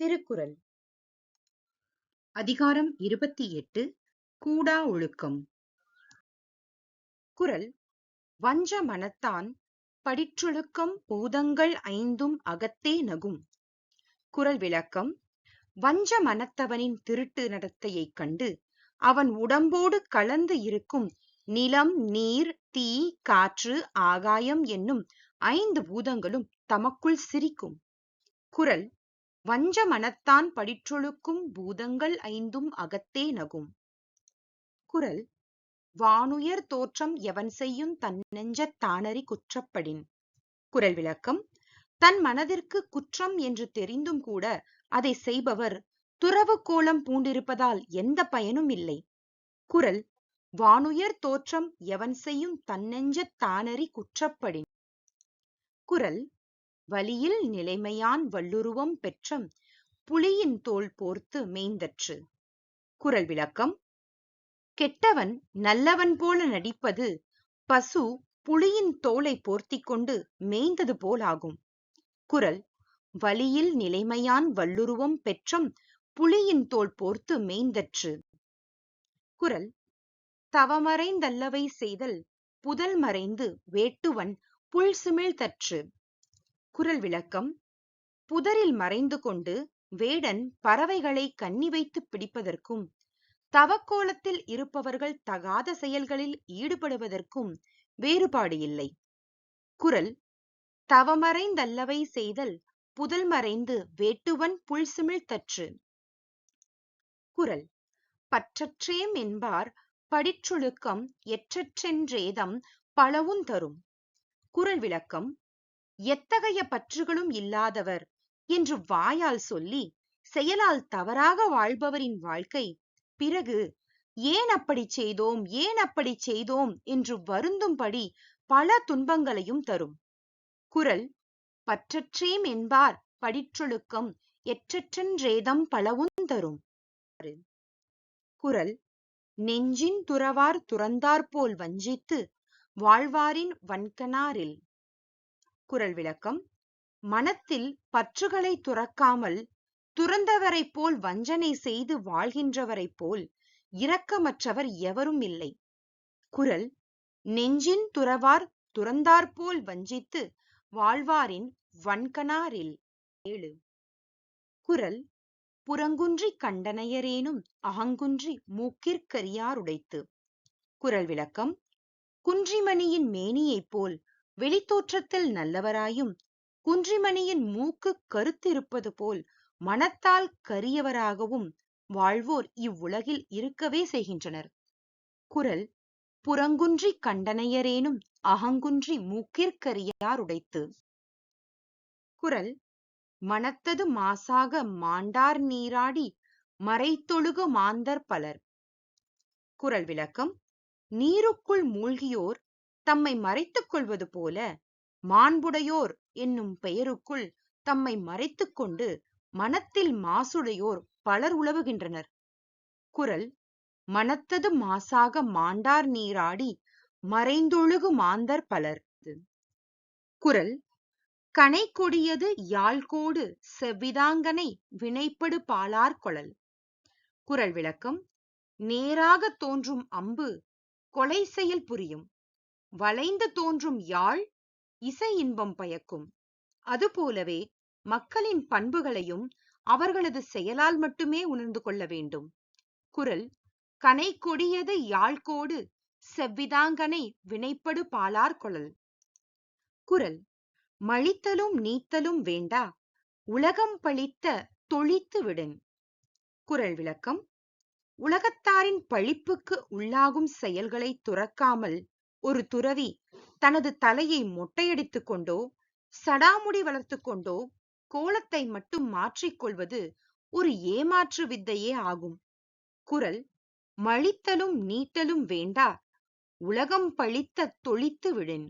திருக்குறள். அதிகாரம் இருபத்தி எட்டு கூடா ஒழுக்கம். குரல் வஞ்ச மனத்தான் படிற்றொழுக்கம் பூதங்கள் ஐந்தும் அகத்தே நகும். குறள் விளக்கம் வஞ்ச மனத்தவனின் திருட்டு நடத்தையைக் கண்டு அவன் உடம்போடு கலந்து இருக்கும் நிலம் நீர் தீ காற்று ஆகாயம் என்னும் ஐந்து பூதங்களும் தமக்குள் சிரிக்கும். குறள் வஞ்ச மனத்தான் படிற்றொழுக்கும் பூதங்கள் ஐந்தும் அகத்தே நகும். குறள் வானுயர் தோற்றம் எவன் செய்யும் தன் நெஞ்சத் தானறி குற்றப்படின்? குறள் விளக்கம் தன் மனதிற்கு குற்றம் என்று தெரிந்தும் கூட அதை செய்பவர் துறவு கோலம் பூண்டிருப்பதால் எந்த பயனும் இல்லை. குறள் வானுயர் தோற்றம் எவன் செய்யும் தன்னெஞ்சத் தானறி குற்றப்படின்? குறள் வலியில் நிலைமையான் வல்லுருவம் பெற்றம் புலியின் தோல் போர்த்து மேய்ந்தற்று. குரல் விளக்கம். கெட்டவன் நல்லவன் போல நடிப்பது பசு புலியின் தோலை போர்த்திக் கொண்டு மேய்ந்தது போலாகும். குரல். வலியில் நிலைமையான் வல்லுருவம் பெற்றம் புலியின் தோல் போர்த்து மேய்ந்தற்று. குரல். தவமறைந்தல்லவை செய்தல் புதல் மறைந்து வேட்டுவன் புல் சிமிழ்தற்று குரல் விளக்கம். புதரில் மறைந்து கொண்டு வேடன் பறவைகளை கண்ணி வைத்து பிடிப்பதற்கும் தவக்கோலத்தில் இருப்பவர்கள் தகாத செயல்களில் ஈடுபடுவதற்கும் வேறுபாடு இல்லை. குறள் தவமறைந்தல்லவை செய்தல் புதல் மறைந்து வேட்டுவன் புல்சிமிழ் தற்று. குரல் பற்றற்றேம் என்பார் படிற்றொழுக்கம் எற்றற்றென்றேதம் பலவும் தரும். குரல் விளக்கம் எத்தகைய பற்றுகளும் இல்லாதவர் என்று வாயால் சொல்லி செயலால் தவறாக வாழ்பவரின் வாழ்க்கை. பிறகு ஏன் அப்படி செய்தோம்? ஏன் அப்படி செய்தோம்? என்று வருந்தும்படி பல துன்பங்களையும் தரும். குரல் பற்றற்றேம் என்பார் படிற்றொழுக்கம் எற்றற்றன்றேதம் பலவும் தரும். குரல் நெஞ்சின் துறவார் துறந்தாற்போல் வஞ்சித்து வாழ்வாரின் வன்கனாரில் திருக்குறள் விளக்கம். மனத்தில் பற்றுகளை துறக்காமல் துறந்தவரைப் போல் வஞ்சனை செய்து வாழ்கின்றவரைப் போல் இரக்கமற்றவர் எவரும் இல்லை. குரல் நெஞ்சின் துறவார் துறந்தாற்போல் வஞ்சித்து வாழ்வாரின் வன்கனாரில் ஏழு. குரல் புறங்குன்றி கண்டனையரேனும் அகங்குன்றி மூக்கிற்கரியாருடைத்து குரல் விளக்கம் குன்றிமணியின் மேனியைப் போல் வெளித்தோற்றத்தில் நல்லவராயும் குன்றிமணியின் மூக்கு கருத்திருப்பது போல் மனத்தால் கரியவராகவும் வாழ்வோர் இவ்வுலகில் இருக்கவே செய்கின்றனர். குரல் புறங்குன்றி கண்டனையரேனும் அகங்குன்றி மூக்கிற்கரியாருடைத்து குரல் மனத்தது மாசாக மாண்டார் நீராடி மறைத்தொழுகு மாந்தர் பலர் குரல் விளக்கம் நீருக்குள் மூழ்கியோர் தம்மை மறைத்துக் கொள்வது போல மாண்புடையோர் என்னும் பெயருக்குள் தம்மை மறைத்துக் கொண்டு மனத்தில் மாசுடையோர் பலர் உலவுகின்றனர். குரல் மனத்தது மாசாக மாண்டார் நீராடி மறைந்தொழுகு மாந்தர் பலர் குரல் கனை கொடியது யாழ்கோடு செவ்விதாங்கனை வினைப்படு பாலார் கொழல் குரல் விளக்கம் நேராக தோன்றும் அம்பு கொலை செயல் புரியும் வளைந்து தோன்றும் யாழ் இசை இன்பம் பயக்கும். அதுபோலவே மக்களின் பண்புகளையும் அவர்களது செயலால் மட்டுமே உணர்ந்து கொள்ள வேண்டும். குரல் கனை கொடியது யாழ்கோடு செவ்விதாங்கனை வினைப்படு பாலார் கொளல் குரல் மழித்தலும் நீத்தலும் வேண்டா உலகம் பழித்த தொழித்து விடன் குரல் விளக்கம் உலகத்தாரின் பழிப்புக்கு உள்ளாகும் செயல்களை துறக்காமல் ஒரு துறவி தனது தலையை மொட்டையடித்துக் கொண்டோ சடாமுடி வளர்த்து கொண்டோ கோலத்தை மட்டும் மாற்றிக்கொள்வது ஒரு ஏமாற்று வித்தையே ஆகும். குரல் மழித்தலும் நீட்டலும் வேண்டா உலகம் பழித்த தொழித்து விடின்